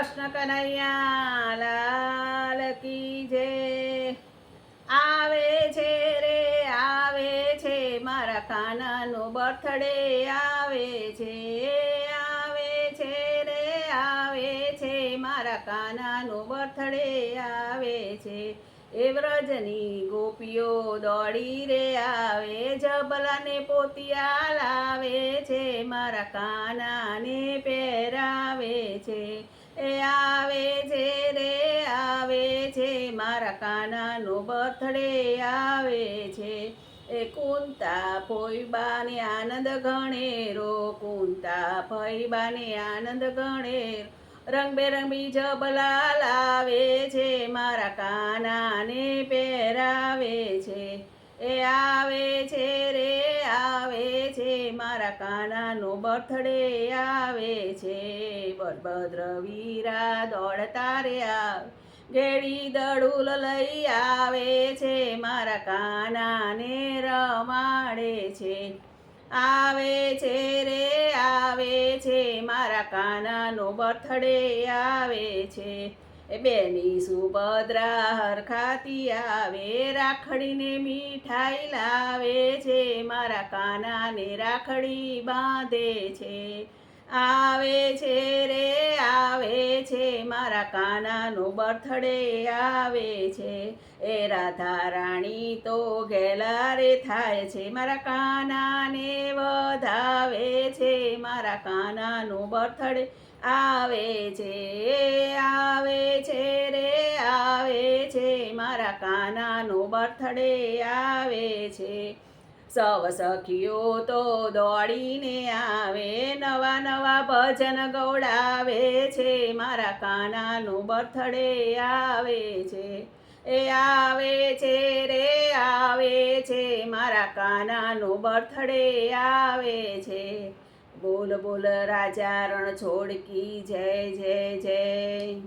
કૃષ્ણ કનૈયા, લાલ કી જે આવે છે રે, આવે છે મારા કાનાનો બર્થડે આવે છે આવે છે રે, આવે છે મારા કાનાનો બર્થડે આવે છે એ વ્રજની ગોપીઓ દોડી રે, આવે જબલાને પોતિયા લાવે છે, મારા કાનાને પહેરાવે છે. એ આવે છે, રે આવે છે, મારા કાનાનો બર્થડે આવે છે. એ કુંતા ફોઈબાને આનંદ ગણેરો કુંતા ફોઈબાને આનંદ ગણેર રંગબેરંગી જબલા લાવે છે, મારા કાનાને પહેરાવે છે. એ આવે છે, રે મારા કાનાનો બર્થડે આવે છે. બળભદ્ર વીરા દોડતા રે આવે, ઘેડી દડુલ લઈ આવે છે. મારા કાનાને રમાડે છે. આવે છે રે, આવે છે. મારા કાનાનો બર્થડે આવે છે. એ બેની સુભદ્રા હરખાતી આવે, રાખડીને મીઠાઈ લાવે છે, મારા કાનાને રાખડી બાંધે છે. આવે છે રે, આવે છે, મારા કાનાનો બર્થડે આવે છે. એ રાધા રાણી તો ગેલા રે થાય છે, મારા કાનાને વધાવે છે, મારા કાનાનો બર્થડે આવે છે. આવે કાનાનો બર્થડે આવે છે. સવ સખીઓ તો દોડીને આવે, નવા નવા ભજન ગૌડાવે છે. મારા કાનાનો બર્થડે આવે છે. એ આવે છે, રે આવે છે. મારા કાનાનો બર્થડે આવે છે. બોલ બોલ રાજા રણ છોડકી જય જય જય.